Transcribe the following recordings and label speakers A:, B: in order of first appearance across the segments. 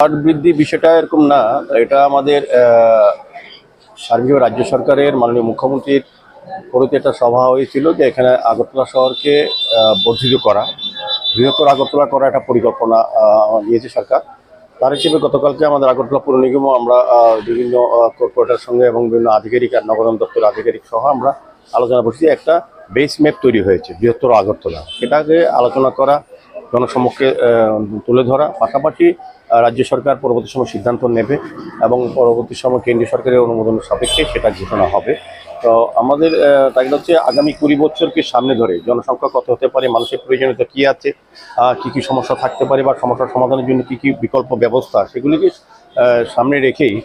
A: Word বৃদ্ধি বিষয়টা এরকম না। এটা আমাদের আহ, সার্বিক রাজ্য সরকারের মাননীয় মুখ্যমন্ত্রীর প্রতি একটা সভা হয়েছিল যে এখানে আগরতলা শহরকে বর্ধিত করা বৃহত্তর আগরতলা করা একটা পরিকল্পনা নিয়েছে সরকার। তার হিসেবে গতকালকে আমাদের আগরতলা পৌর নিগমও আমরা বিভিন্ন কর্পোরেটের সঙ্গে এবং বিভিন্ন আধিকারিক আর নগরায়ণ দপ্তরের আধিকারিক সহ আমরা আলোচনা করছি একটা বেস ম্যাপ তৈরি হয়েছে বৃহত্তর আগরতলা। সেটাকে আলোচনা করা জনসমক্ষে তুলে ধরা। পাশাপাশি রাজ্য সরকার পরবর্তী সময় সিদ্ধান্ত নেবে এবং পরবর্তী সময় কেন্দ্রীয় সরকারের অনুমোদনের সাপেক্ষে সেটা ঘোষণা হবে। তো আমাদের তাগিদ হচ্ছে আগামী কুড়ি বছরকে সামনে ধরে জনসংখ্যা কত হতে পারে, মানুষের প্রয়োজনীয়তা কী আছে কি কি সমস্যা থাকতে পারে বা সমস্যার সমাধানের জন্য কি কি বিকল্প ব্যবস্থা, সেগুলিকে সামনে রেখেই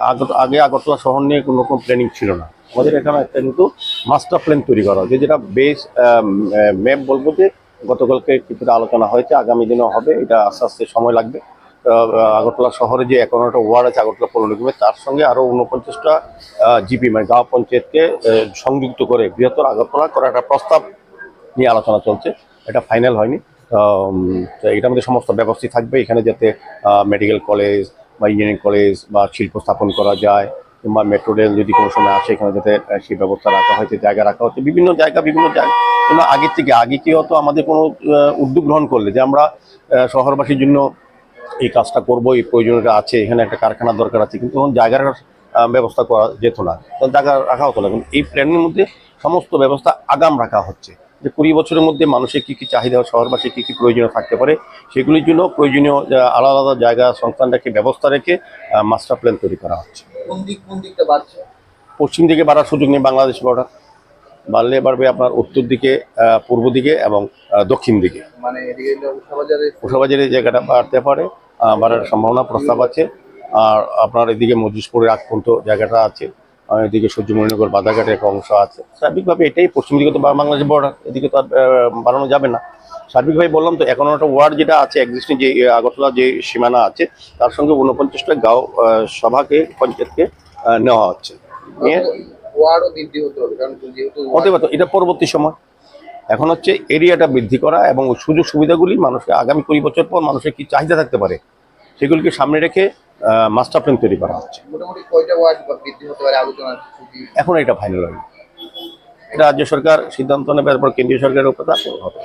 A: আগত- আগে আগরতলা শহর নিয়ে কোনো রকম প্ল্যানিং ছিল না। আমাদের এখানে একটা কিন্তু মাস্টার প্ল্যান তৈরি করা হয়েছে, যেটা বেস ম্যাপ বলব যে গতকালকে কিছুটা আলোচনা হয়েছে, আগামী দিনেও হবে, এটা আস্তে আস্তে সময় লাগবে। আগরতলা শহরে যে একান্নটা ওয়ার্ড আছে, আগরতলা পৌর নিগমে, তার সঙ্গে আরও উনপঞ্চাশটা জিপি মানে গাঁও পঞ্চায়েতকে সংযুক্ত করে বৃহত্তর আগরতলা করার একটা প্রস্তাব নিয়ে আলোচনা চলছে। এটা ফাইনাল হয়নি। এটার মধ্যে সমস্ত ব্যবস্থা থাকবে এখানে যাতে মেডিকেল কলেজ বা ইঞ্জিনিয়ারিং কলেজ বা শিল্প স্থাপন করা যায় কিংবা মেট্রো রেল যদি কোনো সময় আসে, এখানে যাতে সেই ব্যবস্থা রাখা হয়েছে, জায়গা রাখা হচ্ছে বিভিন্ন জায়গা বিভিন্ন জায়গা। আগের থেকে, আগে কি হতো আমাদের কোনো উদ্যোগ গ্রহণ করলে যে আমরা শহরবাসীর জন্য এই কাজটা করব এই প্রয়োজনীয়তা আছে এখানে একটা কারখানার দরকার আছে কিন্তু তখন জায়গার ব্যবস্থা করা যেত না। তখন জায়গা রাখা হতো না কিন্তু এই প্ল্যানের মধ্যে সমস্ত ব্যবস্থা আগাম রাখা হচ্ছে। যে কুড়ি বছরের মধ্যে মানুষের কী কী চাহিদা শহরবাসী কী কী প্রয়োজনীয় থাকতে পারে সেগুলির জন্য প্রয়োজনীয় আলাদা আলাদা জায়গা সংস্থান রেখে ব্যবস্থা রেখে মাস্টার প্ল্যান তৈরি করা হচ্ছে। পশ্চিম দিকে বাড়ার সুযোগ নেই বাংলাদেশ বর্ডার। বাড়লে বাড়বে আপনার উত্তর দিকে পূর্ব দিকে এবং দক্ষিণ দিকে।
B: মানে উষাবাজারে
A: উষাবাজারের জায়গাটা বাড়তে পারে। বাড়ার সম্ভাবনা প্রস্তাব আছে। আর আপনার এদিকে মজুসপুরের আগ পর্যন্ত জায়গাটা আছে। এদিকে সূর্যমণিনগর বাধাঘাটের একটা অংশ আছে। সার্বিকভাবে এটাই পশ্চিম দিকে তো বা- বাংলাদেশ বর্ডার এদিকে তো আর বাড়ানো যাবে না। সার্বিকভাবে বললাম তো এখন একটা ওয়ার্ড যেটা আছে এক্সিস্টিং যে আগরতলা যে সীমানা আছে তার সঙ্গে উনপঞ্চাশটা গাঁও সভাকে পঞ্চায়েতকে নেওয়া হচ্ছে।
B: হতে
A: পারতো এটা পরবর্তী সময়। এখন হচ্ছে এরিয়াটা বৃদ্ধি করা এবং সুযোগ সুবিধাগুলি মানুষকে আগামী কুড়ি বছর পর মানুষের কি চাহিদা থাকতে পারে সেগুলিকে সামনে রেখে মাস্টার প্ল্যান তৈরি করা হচ্ছে। এখন এটা ফাইনাল হয়নি এটা রাজ্য সরকার সিদ্ধান্ত নেবে এরপর কেন্দ্রীয় সরকারের উপর তারপর হবে।